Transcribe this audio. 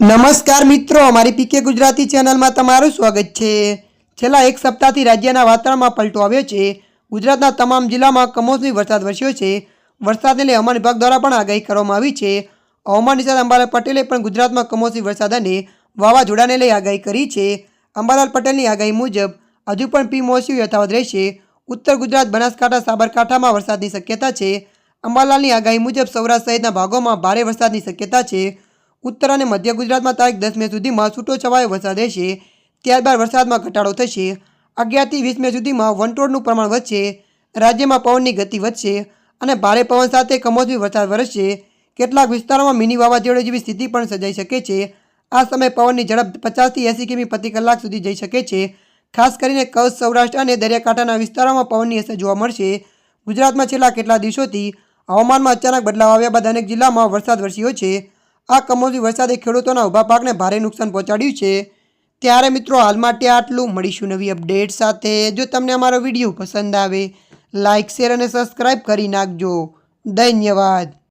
નમસ્કાર મિત્રો, અમારી પીકે ગુજરાતી ચેનલમાં તમારું સ્વાગત છે. છેલ્લા એક સપ્તાહથી રાજ્યના વાતાવરણમાં પલટો આવ્યો છે. ગુજરાતના તમામ જિલ્લામાં કમોસમી વરસાદ વરસ્યો છે. વરસાદને લઈ હવામાન વિભાગ દ્વારા પણ આગાહી કરવામાં આવી છે. હવામાન નિષ્ણાત અંબાલાલ પટેલે પણ ગુજરાતમાં કમોસમી વરસાદ અને વાવાઝોડાને લઈ આગાહી કરી છે. અંબાલાલ પટેલની આગાહી મુજબ, હજુ પણ પી મોસી યથાવત રહેશે. ઉત્તર ગુજરાત, બનાસકાંઠા, સાબરકાંઠામાં વરસાદની શક્યતા છે. અંબાલાલની આગાહી મુજબ સૌરાષ્ટ્ર સહિતના ભાગોમાં ભારે વરસાદની શક્યતા છે. ઉત્તર અને મધ્ય ગુજરાતમાં તારીખ દસ મે સુધીમાં છૂટોછવાયો વરસાદ રહેશે. ત્યારબાદ વરસાદમાં ઘટાડો થશે. અગિયારથી વીસ મે સુધીમાં વંટોળનું પ્રમાણ વધશે. રાજ્યમાં પવનની ગતિ વધશે અને ભારે પવન સાથે કમોસમી વરસાદ વરસશે. કેટલાક વિસ્તારોમાં મિની વાવાઝોડા જેવી સ્થિતિ પણ સર્જાઈ શકે છે. આ સમયે પવનની ઝડપ પચાસથી એંસી કિમી પ્રતિ કલાક સુધી જઈ શકે છે. ખાસ કરીને કચ્છ, સૌરાષ્ટ્ર અને દરિયાકાંઠાના વિસ્તારોમાં પવનની અસર જોવા મળશે. ગુજરાતમાં છેલ્લા કેટલા દિવસોથી હવામાનમાં અચાનક બદલાવ આવ્યા બાદ અનેક જિલ્લામાં વરસાદ વરસ્યો છે. આ કમોસમી વરસાદે ખેડૂતોના ઊભા પાકને ભારે નુકસાન પહોંચાડ્યું છે. ત્યારે મિત્રો, હાલ માટે આટલું. મળીશું નવી અપડેટ સાથે. જો તમને અમારો વીડિયો પસંદ આવે લાઇક શેર અને સબસ્ક્રાઈબ કરી નાખજો. ધન્યવાદ.